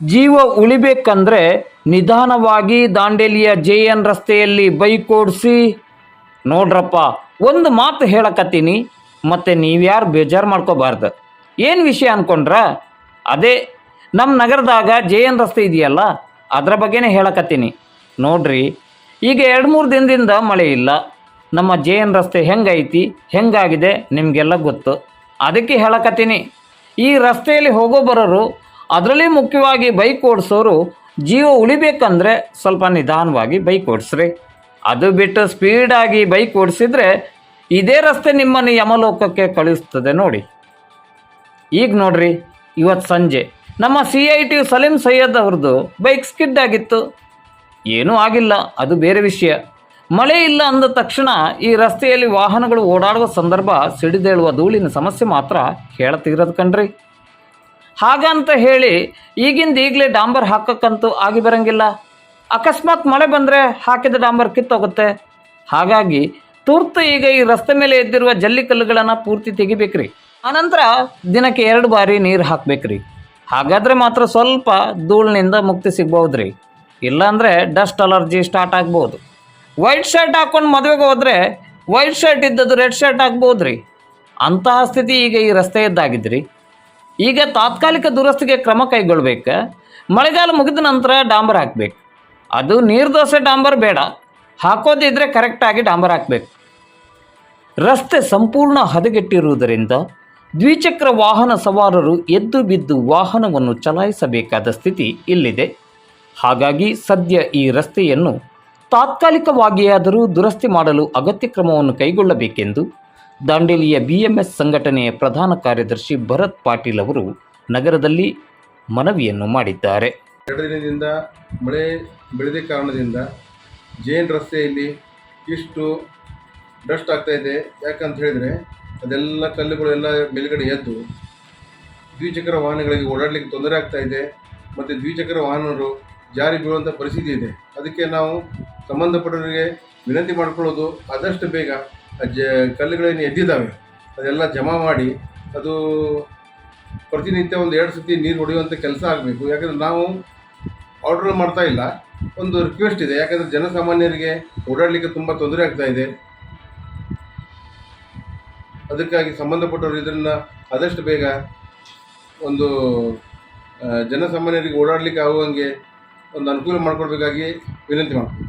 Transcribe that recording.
ಜೀವ ಉಳಿಬೇಕಂದ್ರೆ ನಿಧಾನವಾಗಿ ದಾಂಡೇಲಿಯ ಜೆ ಎನ್ ರಸ್ತೆಯಲ್ಲಿ ಬೈಕ್ ಓಡಿಸಿ, ನೋಡ್ರಪ್ಪ, ಒಂದು ಮಾತು ಹೇಳಕತ್ತೀನಿ, ಮತ್ತೆ ನೀವ್ಯಾರು ಬೇಜಾರು ಮಾಡ್ಕೋಬಾರ್ದು. ಏನು ವಿಷಯ ಅನ್ಕೊಂಡ್ರ, ಅದೇ ನಮ್ಮ ನಗರದಾಗ ಜೆ ಎನ್ ರಸ್ತೆ ಇದೆಯಲ್ಲ, ಅದರ ಬಗ್ಗೆನೇ ಹೇಳಕತ್ತೀನಿ. ನೋಡ್ರಿ, ಈಗ ಎರಡು ಮೂರು ದಿನದಿಂದ ಮಳೆ ಇಲ್ಲ, ನಮ್ಮ ಜೆ ಎನ್ ರಸ್ತೆ ಹೆಂಗೈತಿ, ಹೆಂಗಾಗಿದೆ ನಿಮಗೆಲ್ಲ ಗೊತ್ತು. ಅದಕ್ಕೆ ಹೇಳಕತ್ತೀನಿ. ಈ ರಸ್ತೆಯಲ್ಲಿ ಹೋಗೋ ಬರೋರು ಅದರಲ್ಲಿ ಮುಖ್ಯವಾಗಿ ಬೈಕ್ ಓಡಿಸೋರು ಜೀವ ಉಳಿಬೇಕಂದ್ರೆ ಸ್ವಲ್ಪ ನಿಧಾನವಾಗಿ ಬೈಕ್ ಓಡಿಸ್ರಿ. ಅದು ಬಿಟ್ಟು ಸ್ಪೀಡಾಗಿ ಬೈಕ್ ಓಡಿಸಿದ್ರೆ ಇದೇ ರಸ್ತೆ ನಿಮ್ಮನ್ನು ಯಮಲೋಕಕ್ಕೆ ಕಳಿಸ್ತದೆ ನೋಡಿ. ಈಗ ನೋಡ್ರಿ ಇವತ್ತು ಸಂಜೆ. ನಮ್ಮ C I T Salim Syed ಅವ್ರದ್ದು ಬೈಕ್ ಸ್ಕಿಡ್ ಆಗಿತ್ತು. ಏನೂ ಆಗಿಲ್ಲ, ಅದು ಬೇರೆ ವಿಷಯ. ಮಳೆ ಇಲ್ಲ ಅಂದ ತಕ್ಷಣ ಈ ರಸ್ತೆಯಲ್ಲಿ ವಾಹನಗಳು ಓಡಾಡುವ ಸಂದರ್ಭ ಸಿಡಿದೇಳುವ ಧೂಳಿನ ಸಮಸ್ಯೆ ಮಾತ್ರ ಹೇಳತಿರೋದು ಕಣ್ರಿ. ಹಾಗಂತ ಹೇಳಿ ಈಗಿಂದ ಈಗಲೇ ಡಾಂಬರ್ ಹಾಕಕ್ಕಂತೂ ಆಗಿ ಬರಂಗಿಲ್ಲ. ಅಕಸ್ಮಾತ್ ಮಳೆ ಬಂದರೆ ಹಾಕಿದ ಡಾಂಬರ್ ಕಿತ್ತೋಗುತ್ತೆ. ಹಾಗಾಗಿ ತುರ್ತು ಈಗ ಈ ರಸ್ತೆ ಮೇಲೆ ಎದ್ದಿರುವ ಜಲ್ಲಿಕಲ್ಲುಗಳನ್ನು ಪೂರ್ತಿ ತೆಗಿಬೇಕ್ರಿ. ಆನಂತರ ದಿನಕ್ಕೆ ಎರಡು ಬಾರಿ ನೀರು ಹಾಕಬೇಕ್ರಿ. ಹಾಗಾದರೆ ಮಾತ್ರ ಸ್ವಲ್ಪ ಧೂಳಿನಿಂದ ಮುಕ್ತಿ ಸಿಗ್ಬೋದ್ರಿ ಇಲ್ಲಾಂದರೆ ಡಸ್ಟ್ ಅಲರ್ಜಿ ಸ್ಟಾರ್ಟ್ ಆಗ್ಬೋದು. ವೈಟ್ ಶರ್ಟ್ ಹಾಕ್ಕೊಂಡು ಮದುವೆಗೆ ಹೋದರೆ ವೈಟ್ ಶರ್ಟ್ ಇದ್ದದ್ದು ರೆಡ್ ಶರ್ಟ್ ಆಗ್ಬೋದ್ರಿ ಅಂತಹ ಸ್ಥಿತಿ ಈಗ ಈ ರಸ್ತೆಯದ್ದಾಗಿದ್ರಿ ಈಗ ತಾತ್ಕಾಲಿಕ ದುರಸ್ತಿಗೆ ಕ್ರಮ ಕೈಗೊಳ್ಬೇಕು. ಮಳೆಗಾಲ ಮುಗಿದ ನಂತರ ಡಾಂಬರ್ ಹಾಕ್ಬೇಕು. ಅದು ನೀರು ದೋಸೆ ಡಾಂಬರ್ ಬೇಡ. ಹಾಕೋದಿದ್ರೆ ಕರೆಕ್ಟಾಗಿ ಡಾಂಬರ್ ಹಾಕಬೇಕು. ರಸ್ತೆ ಸಂಪೂರ್ಣ ಹದಗೆಟ್ಟಿರುವುದರಿಂದ ದ್ವಿಚಕ್ರ ವಾಹನ ಸವಾರರು ಎದ್ದು ಬಿದ್ದು ವಾಹನವನ್ನು ಚಲಾಯಿಸಬೇಕಾದ ಸ್ಥಿತಿ ಇಲ್ಲಿದೆ. ಹಾಗಾಗಿ ಸದ್ಯ ಈ ರಸ್ತೆಯನ್ನು ತಾತ್ಕಾಲಿಕವಾಗಿಯಾದರೂ ದುರಸ್ತಿ ಮಾಡಲು ಅಗತ್ಯ ಕ್ರಮವನ್ನು ಕೈಗೊಳ್ಳಬೇಕೆಂದು ದಾಂಡೇಲಿಯ ಬಿಎಂಎಸ್ ಸಂಘಟನೆಯ ಪ್ರಧಾನ ಕಾರ್ಯದರ್ಶಿ ಭರತ್ ಪಾಟೀಲ್ ಅವರು ನಗರದಲ್ಲಿ ಮನವಿಯನ್ನು ಮಾಡಿದ್ದಾರೆ. ಎರಡು ದಿನದಿಂದ ಮಳೆ ಬೆಳೆದ ಕಾರಣದಿಂದ ಜೇನ್ ರಸ್ತೆಯಲ್ಲಿ ಇಷ್ಟು ಡಸ್ಟ್ ಆಗ್ತಾ ಇದೆ. ಯಾಕಂತ ಹೇಳಿದರೆ ಅದೆಲ್ಲ ಕಲ್ಲುಗಳೆಲ್ಲ ಮೇಲುಗಡೆ ಎದ್ದು ದ್ವಿಚಕ್ರ ವಾಹನಗಳಿಗೆ ಓಡಾಡಲಿಕ್ಕೆ ತೊಂದರೆ ಆಗ್ತಾ ಇದೆ. ಮತ್ತು ದ್ವಿಚಕ್ರ ವಾಹನರು ಜಾರಿ ಬೀಳುವಂಥ ಪರಿಸ್ಥಿತಿ ಇದೆ. ಅದಕ್ಕೆ ನಾವು ಸಂಬಂಧಪಟ್ಟವರಿಗೆ ವಿನಂತಿ ಮಾಡಿಕೊಳ್ಳೋದು ಆದಷ್ಟು ಬೇಗ ಜ ಕಲ್ಲುಗಳೇನು ಎದ್ದಿದ್ದಾವೆ? ಅದೆಲ್ಲ ಜಮಾ ಮಾಡಿ ಅದು ಪ್ರತಿನಿತ್ಯ ಒಂದು ಎರಡು ಸತಿ ನೀರು ಹೊಡೆಯುವಂಥ ಕೆಲಸ ಆಗಬೇಕು. ಯಾಕಂದರೆ ನಾವು ಆರ್ಡರ್ ಮಾಡ್ತಾ ಇಲ್ಲ. ಒಂದು ರಿಕ್ವೆಸ್ಟ್ ಇದೆ. ಯಾಕಂದರೆ ಜನಸಾಮಾನ್ಯರಿಗೆ ಓಡಾಡಲಿಕ್ಕೆ ತುಂಬ ತೊಂದರೆ ಆಗ್ತಾ ಇದೆ. ಅದಕ್ಕಾಗಿ ಸಂಬಂಧಪಟ್ಟವರು ಇದನ್ನು ಆದಷ್ಟು ಬೇಗ ಒಂದು ಜನಸಾಮಾನ್ಯರಿಗೆ ಓಡಾಡಲಿಕ್ಕೆ ಆಗುವಂಗೆ ಒಂದು ಅನುಕೂಲ ಮಾಡಿಕೊಡ್ಬೇಕಾಗಿ ವಿನಂತಿ ಮಾಡ್ತೀನಿ.